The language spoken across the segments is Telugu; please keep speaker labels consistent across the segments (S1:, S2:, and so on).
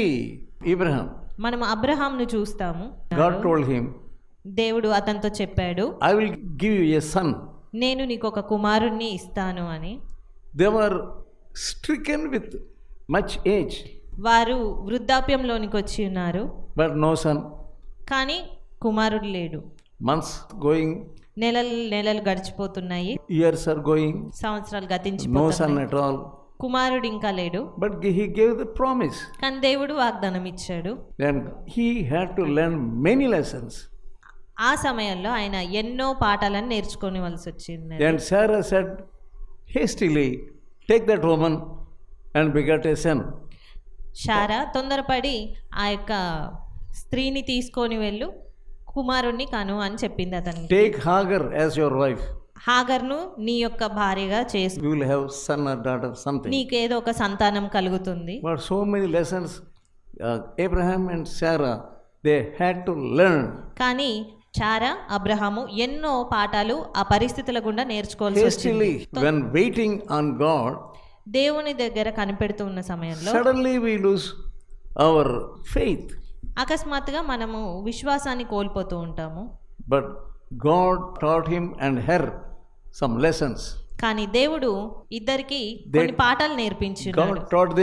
S1: సీ ఇబ్రహం.
S2: మనం అబ్రహాం ను
S1: చూస్తాము గాడ్ టోల్డ్
S2: దేవుడు అతనితో చెప్పాడు
S1: I will give you son
S2: నేను నీకు ఒక కుమారుణ్ణి ఇస్తాను అని.
S1: They were stricken with much age
S2: వారు వృద్ధాప్యంలోనికి వచ్చి ఉన్నారు.
S1: బట్ నో సన్
S2: కానీ కుమారుడు లేడు.
S1: మంత్స్ గోయింగ్
S2: నెలలు నెలలు గడిచిపోతున్నాయి.
S1: ఇయర్స్ ఆర్ గోయింగ్
S2: సంవత్సరాలు
S1: గతించి నో
S2: సన్
S1: ఎట్ ఆల్
S2: కుమారుడు ఇంకా లేడు.
S1: But he gave the promise
S2: కన్ దేవుడు వాగ్దానం ఇచ్చాడు.
S1: Then he had to learn many lessons
S2: ఆ సమయంలో ఆయన ఎన్నో పాఠాలను నేర్చుకోవలసి వచ్చింది.
S1: Then Sarah said hastily take that woman and beget a son
S2: Sarah తొందరపడి ఆ యొక్క స్త్రీని తీసుకొని వెళ్ళు కుమారుణ్ణి కను అని చెప్పింది అతను
S1: take Hagar as your wife
S2: హాగర్ను నీ యొక్క భార్యగా చేసి
S1: you will have son or daughter నీకు
S2: ఏదో ఒక సంతానం కలుగుతుంది.
S1: But so many lessons Abraham and Sarah they had to learn
S2: కానీ చారా అబ్రహాము ఎన్నో పాఠాలు ఆ పరిస్థితుల గుండా నేర్చుకోవాల్సి వచ్చింది.
S1: వెన్ వెయిటింగ్ ఆన్ గాడ్
S2: దేవుని దగ్గర కనిపెడుతున్న సమయంలో
S1: suddenly we lose our faith
S2: అకస్మాత్తుగా మనము విశ్వాసాన్ని కోల్పోతూ ఉంటాము.
S1: But God taught him and her some lessons
S2: కానీ దేవుడు ఇద్దరికి కొన్ని పాఠాలు
S1: నేర్పించాడు టాట్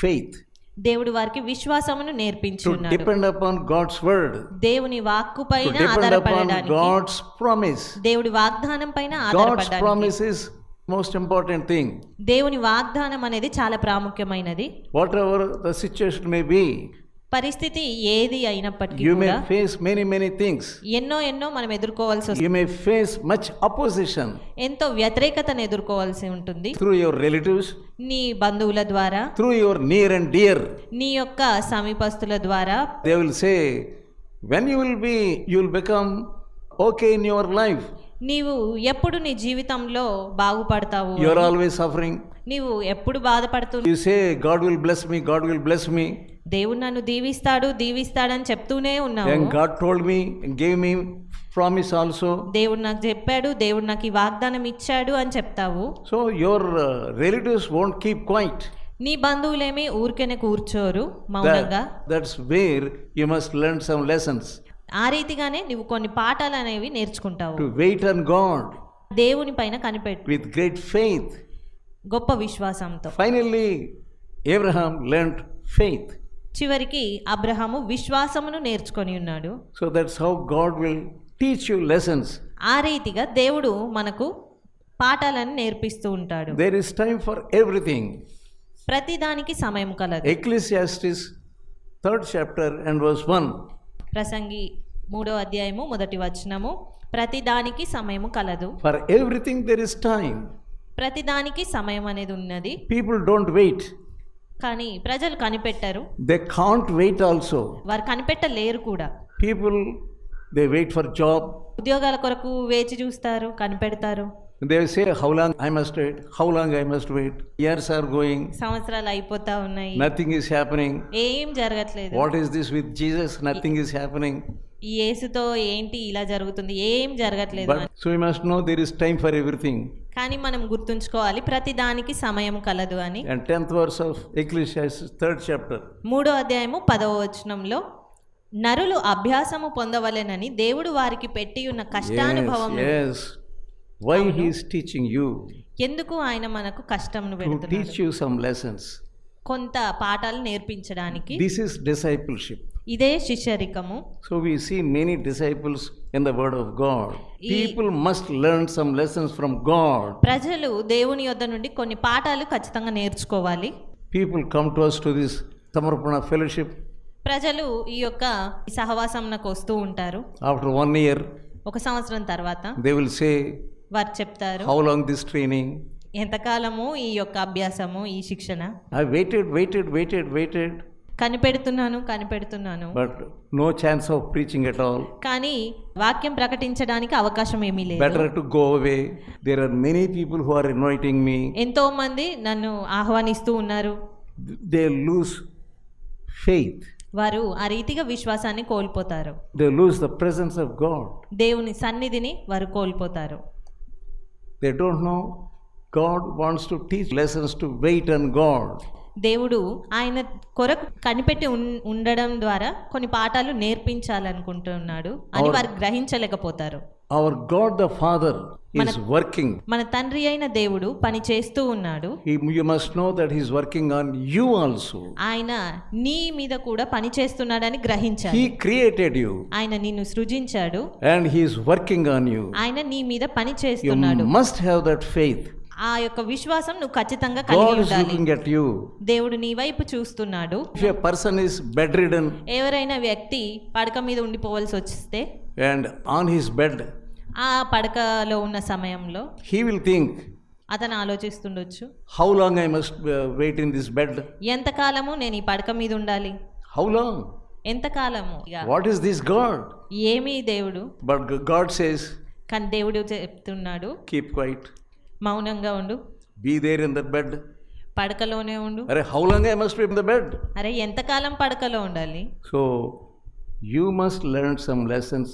S1: ఫెయిత్
S2: దేవుడు వారికి విశ్వాసమును నేర్పించున్నాడు.
S1: డిపెండ్ అపాన్ గాడ్స్ వర్డ్
S2: దేవుని వాక్కు పైన ఆధారపడడానికి
S1: గాడ్స్ ప్రామిస్
S2: దేవుడి వాగ్దానం పైన ఆధారపడడానికి.
S1: Promise is most important thing
S2: దేవుని వాగ్దానం అనేది చాలా ప్రాముఖ్యమైనది.
S1: Whatever the may be
S2: పరిస్థితి ఏది అయినప్పటికీ
S1: you may face many many things
S2: ఎన్నో ఎన్నో మనం ఎదుర్కోవాల్సి వస్తుంది.
S1: You may face much opposition
S2: ఎంతో వ్యతిరేకతను ఎదుర్కోవాల్సి ఉంటుంది.
S1: త్రూ యువర్ రిలేటివ్స్
S2: నీ బంధువుల ద్వారా
S1: through your near and dear
S2: నీ యొక్క సమీపస్తుల ద్వారా
S1: they will say when you will be you will become okay in your life
S2: నీవు ఎప్పుడు నీ జీవితంలో బాగుపడతావు
S1: యు ఆర్ ఆల్వేస్ సఫరింగ్
S2: నీవు ఎప్పుడు బాధపడుతున్నావు
S1: you say God will bless me God will bless me
S2: దేవుడు నన్ను దీవిస్తాడు దీవిస్తాడని చెప్తూనే ఉన్నావు
S1: And God told me and gave me promise also.
S2: దేవుడు నాకు చెప్పాడు దేవుడు నాకు ఈ వాగ్దానం ఇచ్చాడు అని చెప్తావు
S1: So your uh, relatives won't keep quiet.
S2: నీ బంధువులేమి ఊరికేనే కూర్చోరు మౌనంగా
S1: that's where you must learn some lessons.
S2: ఆ రీతిగానే నువ్వు కొన్ని పాఠాలు అనేవి నేర్చుకుంటావు
S1: To wait on God
S2: దేవుని పైన కనిపెట్టు
S1: with great faith.
S2: గొప్ప విశ్వాసంతో
S1: Finally, Abraham learned faith.
S2: చివరికి అబ్రహాము విశ్వాసమును నేర్చుకొని ఉన్నాడు.
S1: So that's how God will teach you lessons
S2: ఆ రీతిగా దేవుడు మనకు పాఠాలను నేర్పిస్తూ ఉంటాడు.
S1: There is time for everything
S2: ప్రతిదానికి సమయం కలదు.
S1: Ecclesiastes third chapter and verse 1
S2: ప్రసంగి మూడో అధ్యాయము మొదటి వచనము ప్రతిదానికి సమయం కలదు.
S1: For everything there is time
S2: ప్రతిదానికి సమయం అనేది ఉన్నది.
S1: పీపుల్ డోంట్ వెయిట్
S2: కానీ ప్రజలు కనిపెట్టారు.
S1: దే కాంట్ వెయిట్ ఆల్సో
S2: వారు కనిపెట్టలేరు కూడా.
S1: People they wait for job
S2: ఉద్యోగాల కొరకు వేచి చూస్తారు కనిపెడతారు.
S1: They say how long I must wait how long I must wait years are going
S2: సంవత్సరాలు అయిపోతా ఉన్నాయి.
S1: నథింగ్ ఇస్ హ్యాపెనింగ్
S2: ఏం జరగట్లేదు.
S1: What is this with Jesus nothing is happening
S2: ఈ ఏసుతో ఏంటి ఇలా జరుగుతుంది? ఏం జరగట్లేదు.
S1: So you must know there is time for everything
S2: కానీ మనం గుర్తుంచుకోవాలి ప్రతి దానికి సమయం కలదు అని.
S1: And 10th verse of Ecclesiastes, third chapter.
S2: మూడో అధ్యాయము పదవ వచనంలో నరులు అభ్యాసము పొందవలెనని దేవుడు వారికి పెట్టి ఉన్న కష్టానుభవం
S1: he is teaching you?
S2: ఎందుకు ఆయన మనకు కష్టంను పెడుతున్నాడు?
S1: teach you some lessons.
S2: కొంత పాఠాలు నేర్పించడానికి.
S1: This is discipleship.
S2: ఇదే శిష్యరికము.
S1: So we see many disciples in the word of God people must learn some lessons from God
S2: ప్రజలు దేవుని యొద్ద నుండి కొన్ని పాఠాలు ఖచ్చితంగా నేర్చుకోవాలి.
S1: People come to us to this సమర్పణ ఫెలోషిప్
S2: ప్రజలు ఈ యొక్క సహవాసమునకు వస్తూ ఉంటారు.
S1: ఆఫ్టర్ వన్ ఇయర్
S2: ఒక సంవత్సరం తర్వాత
S1: దే విల్ సే
S2: వారు చెప్తారు
S1: హౌ లాంగ్ దిస్ ట్రైనింగ్
S2: ఎంతకాలము ఈ యొక్క అభ్యాసము ఈ శిక్షణ?
S1: I waited waited waited waited
S2: కనిపెడుతున్నాను కనిపెడుతున్నాను.
S1: But no chance of preaching at all
S2: కానీ వాక్యం ప్రకటించడానికి అవకాశం ఏమీ లేదు.
S1: Better to go away there are many people who are inviting me
S2: ఎంతో మంది నన్ను ఆహ్వానిస్తూ ఉన్నారు.
S1: దే లూజ్ ఫెయిత్
S2: వారు ఆ రీతిగా విశ్వాసాన్ని కోల్పోతారు.
S1: They lose the presence of God
S2: దేవుని సన్నిధిని వారు కోల్పోతారు.
S1: They don't know God wants to teach lessons to wait and God
S2: దేవుడు ఆయన కొరకు కనిపెట్టి ఉండడం ద్వారా కొన్ని పాఠాలు నేర్పించాలనుకుంటున్నాడు అని వారు గ్రహించలేకపోతారు
S1: Our God the Father is working.
S2: మన తండ్రి అయిన దేవుడు పని చేస్తూ ఉన్నాడు
S1: must know that He is working on you also.
S2: ఆయన నీ మీద కూడా పని చేస్తున్నాడని గ్రహించాలి
S1: He created you
S2: ఆయన నిన్ను సృజించాడు
S1: and He is working on you.
S2: ఆయన నీ మీద పని
S1: You
S2: చేస్తున్నాడు
S1: must have that faith.
S2: ఆ యొక్క విశ్వాసం నువ్వు ఖచ్చితంగా కలిగి దేవుడు నీ వైపు చూస్తున్నాడు.
S1: పర్సన్ ఇస్ బెడ్ రిడన్
S2: ఎవరైనా వ్యక్తి పడక మీద ఉండిపోవాల్సి వస్తే
S1: అండ్ ఆన్ హిస్ బెడ్
S2: ఆ పడకలో ఉన్న సమయంలో
S1: హీ విల్ థింక్
S2: అతను ఆలోచిస్తుండొచ్చు.
S1: How long I must wait in this bed
S2: ఎంత కాలము నేను ఈ పడక మీద ఉండాలి?
S1: హౌ లాంగ్
S2: ఎంత కాలము
S1: వాట్ ఇస్ దిస్ గాడ్
S2: ఏమీ దేవుడు
S1: బట్ గాడ్ సేస్
S2: కానీ దేవుడు చెప్తున్నాడు
S1: కీప్ క్వైట్
S2: మౌనంగా ఉండు.
S1: Be there in that bed
S2: పడకలోనే ఉండు.
S1: అరే how long I must be in the bed
S2: అరే ఎంత కాలం పడకలో ఉండాలి?
S1: So you must learn some lessons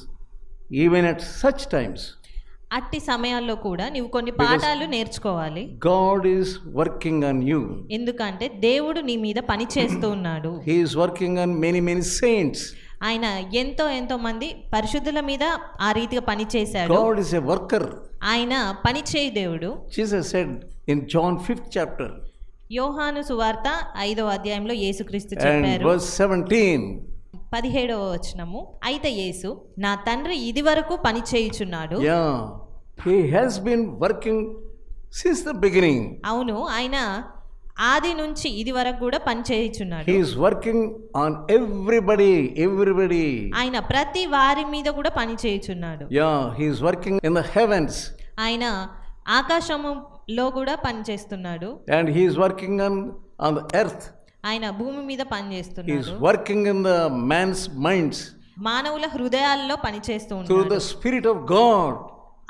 S1: even at such times
S2: అట్టి సమయాల్లో కూడా నీవు కొన్ని పాఠాలు నేర్చుకోవాలి.
S1: God is working on you
S2: ఎందుకంటే దేవుడు నీ మీద పని చేస్తూ ఉన్నాడు.
S1: He is working on many many saints
S2: ఆయన ఎంతో ఎంతో మంది పరిశుద్ధుల మీద ఆ రీతిగా పని చేశాడు
S1: God is a worker.
S2: ఆయన పని చేయి దేవుడు
S1: Jesus said in John 5th chapter
S2: యోహాను సువార్త ఐదో అధ్యాయంలో యేసుక్రీస్తు చెప్పారు
S1: verse 17.
S2: పదిహేడవ వచనము అయితే యేసు నా తండ్రి ఇది వరకు పని చేయుచున్నాడు
S1: he has been working since the beginning.
S2: అవును ఆయన ఆది నుంచి ఇది వరకు కూడా పని చేయించున్నాడు
S1: he is working on everybody everybody
S2: ఆయన ప్రతి వారి మీద కూడా పని చేయించున్నాడు
S1: yeah he is working in the heavens
S2: ఆయన ఆకాశములో కూడా పని చేస్తున్నాడు
S1: and he is working on on the earth
S2: ఆయన భూమి మీద పని చేస్తున్నాడు
S1: he is working in the man's minds
S2: మానవుల హృదయాల్లో పని చేస్తున్నాడు
S1: through the spirit of God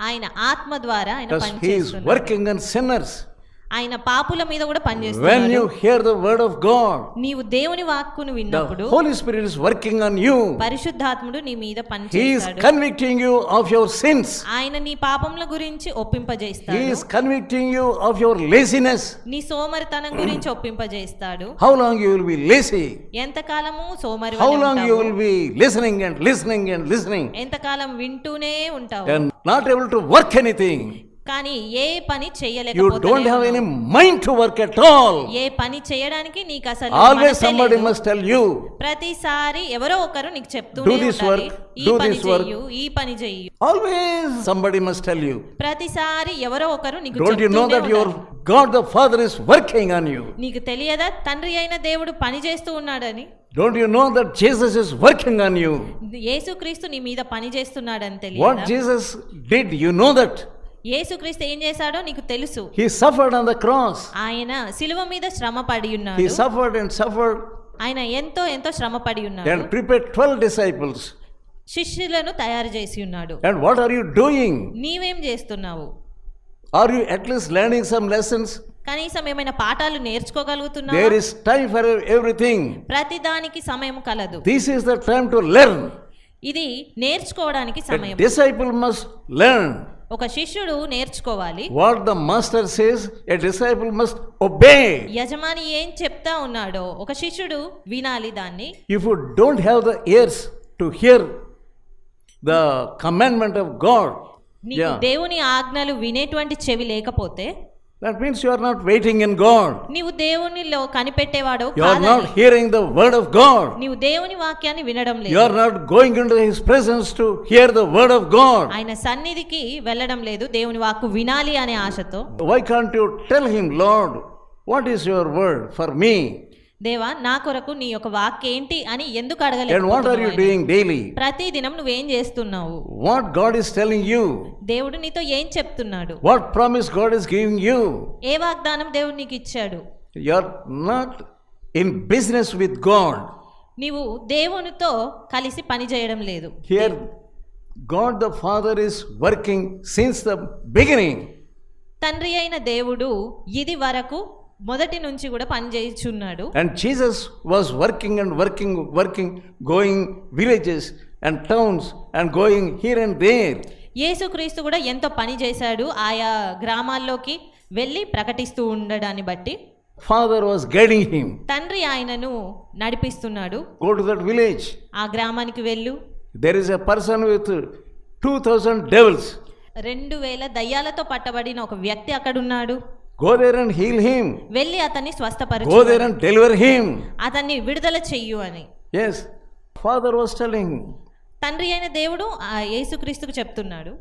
S2: ఆయన ఆత్మ ద్వారా ఆయన పని చేస్తున్నాడు
S1: he is working on sinners
S2: ఆయన పాపుల మీద కూడా పని
S1: When
S2: చేస్తున్నాడు
S1: you hear the word of God,
S2: నీవు దేవుని వాక్కును విన్నప్పుడు
S1: the Holy Spirit is working on you.
S2: పరిశుద్ధాత్ముడు నీ మీద పని
S1: He is
S2: చేస్తాడు
S1: convicting you of your sins.
S2: ఆయన నీ పాపముల గురించి
S1: He
S2: ఒప్పింపజేస్తాడు
S1: is convicting you of your laziness.
S2: నీ సోమరితనం గురించి ఒప్పింపజేస్తాడు
S1: How long you will be lazy.
S2: ఎంతకాలము సోమరి
S1: How long you will be listening and listening and listening
S2: ఎంతకాలం వింటూనే ఉంటావు
S1: and not able to work anything.
S2: కానీ ఏ పని చేయలేకపోతే
S1: mind to work at all
S2: ఏ పని చేయడానికి నీకు అసలు
S1: ఆల్వేస్
S2: ప్రతిసారి ఎవరో ఒకరు నీకు
S1: చెప్తూ డు సంబడి మస్ట్ టెల్
S2: ప్రతిసారి ఎవరో ఒకరు నీకు
S1: డోంట్ వర్కింగ్ ఆన్ యు
S2: నీకు తెలియదా? తండ్రి అయిన దేవుడు పని చేస్తూ ఉన్నాడని?
S1: Don't you Jesus working on you
S2: Yesukristu నీ మీద పని చేస్తున్నాడని తెలియదా?
S1: What Jesus did you that
S2: Yesukristu ఏం చేశాడో నీకు తెలుసు.
S1: He suffered on the cross
S2: ఆయన సిలువ మీద శ్రమ పడి ఉన్నాడు.
S1: హి సఫర్డ్ అండ్ సఫర్డ్
S2: ఆయన ఎంతో ఎంతో శ్రమ పడి ఉన్నాడు.
S1: అండ్ ప్రిపేర్ 12 డిసైపుల్స్
S2: శిష్యులను తయారు చేసి ఉన్నాడు.
S1: And what are you doing
S2: నీవేం చేస్తున్నావు?
S1: Are you at least learning some lessons
S2: కనీసం ఏమైనా పాఠాలు నేర్చుకోగలుగుతున్నావు?
S1: There is time for everything
S2: ప్రతి దానికి సమయం కలదు.
S1: This is the time to learn
S2: ఇది నేర్చుకోవడానికి సమయం.
S1: డిసైపుల్ మస్ట్ లెర్న్
S2: ఒక శిష్యుడు నేర్చుకోవాలి.
S1: What the master says a disciple must obey
S2: యజమాని ఏం చెప్తా ఉన్నాడో ఒక శిష్యుడు వినాలి దాన్ని.
S1: If you don't have the ears to hear the commandment of God
S2: దేవుని ఆజ్ఞలు వినేటువంటి చెవి లేకపోతే
S1: that means you are not waiting in God.
S2: నీవు దేవునిలో కనిపెట్టేవాడు
S1: You are not
S2: కాదని
S1: hearing the word of God.
S2: నీవు దేవుని వాక్యాన్ని వినడం
S1: You
S2: లేదు
S1: are not going into His presence to hear the word of God.
S2: ఆయన సన్నిధికి వెళ్ళడం లేదు దేవుని వాక్కు వినాలి అనే ఆశతో
S1: Why can't you tell Him, Lord, what is your word for me?
S2: దేవా నా కొరకు నీ యొక్క వాక్ ఏంటి అని ఎందుకు అడగలేదు
S1: వాట్ ఆర్ డైలీ
S2: ప్రతి దినం నువ్వు ఏం చేస్తున్నావు?
S1: What God is telling you
S2: దేవుడు నీతో ఏం చెప్తున్నాడు?
S1: What promise God is giving you
S2: ఏ వాగ్దానం దేవుడు నీకు ఇచ్చాడు?
S1: You are not in business with God
S2: నీవు దేవునితో కలిసి పని చేయడం లేదు.
S1: Hear God the father is working since the beginning
S2: తండ్రి అయిన దేవుడు ఇది వరకు మొదటి నుంచి కూడా పని చేయించున్నాడు.
S1: And Jesus was working and working working going villages and towns and going here and there
S2: Yesukristu కూడా ఎంతో పని చేశాడు. ఆయా గ్రామాల్లోకి వెళ్ళి ప్రకటిస్తూ ఉండడాన్ని బట్టి
S1: ఫాదర్ వాస్ గైడింగ్ హిమ్
S2: తండ్రి ఆయనను నడిపిస్తున్నాడు.
S1: గో టు దట్ విలేజ్
S2: ఆ గ్రామానికి వెళ్ళు.
S1: There is a person with two 2000 devils
S2: రెండు వేల దయ్యాలతో పట్టబడిన ఒక వ్యక్తి అక్కడ ఉన్నాడు
S1: Go there and heal him.
S2: వెళ్ళి అతన్ని
S1: Go
S2: స్వస్థపరచు
S1: there and deliver him.
S2: అతన్ని విడుదల చెయ్యు అని
S1: Yes. Father was telling,
S2: తండ్రి అయిన దేవుడు ఆ యేసుక్రీస్తుకు చెప్తున్నాడు